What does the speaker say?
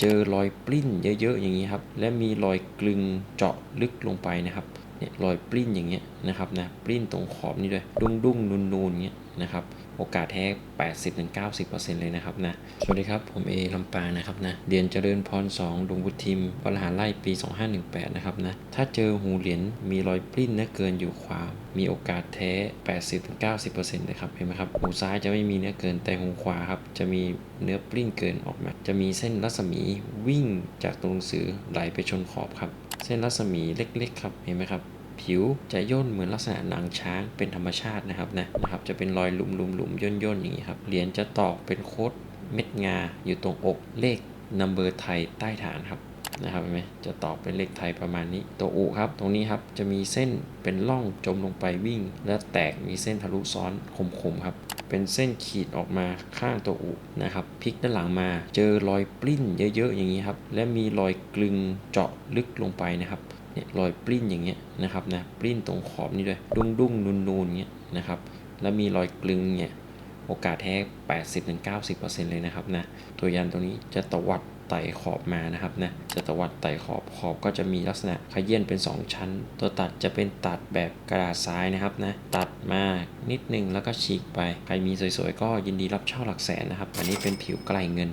เจอรอยปลิ้นเยอะๆอย่างนี้ครับ และมีรอยกลึงเจาะลึกลงไปนะครับ เนี่ยรอยปลิ้นอย่างเงี้ยนะครับนะปลิ้นตรงขอบนี่ด้วยดุ้งดุ้งนูนนูนเงี้ยนะครับโอกาสแท้ 80-90%เลยนะครับนะ สวัสดีครับ ผมเอลำปางนะครับนะเรียนเจริญพร 2ดวงบุตรทิมวรหาไล่ปี 2518 นะครับนะ ถ้าเจอหูเหรียญมีรอยปลิ้นเนื้อเกินอยู่ขวา มีโอกาสแท้ 80-90%เลยครับ เห็นไหมครับ หูซ้ายจะไม่มีเนื้อเกินแต่หูขวาครับ จะมีเนื้อปลิ้นเกินออกมา จะมีเส้นรัศมีวิ่งจากตัวหนังสือไหลไปชนขอบครับ เส้นรัศมีเล็กๆครับ เห็นไหมครับ ผิวจะย่นเหมือนลักษณะหนังช้างเป็นธรรมชาตินะครับนะนะครับ จะเป็นรอยหลุมหลุมหลุมย่นย่นอย่างนี้ครับ เหรียญจะตอกเป็นโคดเม็ดงาอยู่ตรงอกเลขนัมเบอร์ไทยใต้ฐานครับนะครับเห็นไหมจะตอกเป็นเลขไทยประมาณนี้ ตัวอุครับ ตรงนี้ครับ จะมีเส้นเป็นร่องจมลงไปวิ่ง และแตกมีเส้นทะลุซ้อนคมๆครับ เป็นเส้นขีดออกมาข้างตัวอุนะครับพลิกด้านหลังมา เจอรอยปลิ้นเยอะๆอย่างนี้ครับ และมีรอยกลึงเจาะลึกลงไปนะครับ เนี่ยรอยปลิ้นอย่างเงี้ยนะครับนะปลิ้นตรงขอบนี่ด้วยดุ้งดุ้งนูนนูนเงี้ยนะครับแล้วมีรอยกลึงเนี่ยโอกาสแท้ 80-90%เลยนะครับนะตัวยันตรงนี้จะตวัดไต่ขอบมานะครับนะจะตวัดไต่ขอบขอบก็จะมีลักษณะขยื่นเป็น 2 ชั้น ตัวตัดจะเป็นตัดแบบกระดาษทรายนะครับนะตัดมานิดนึงแล้วก็ฉีกไป ใครมีสวยๆ ก็ยินดีรับเช่าหลักแสนนะครับ อันนี้เป็นผิวไกลเงิน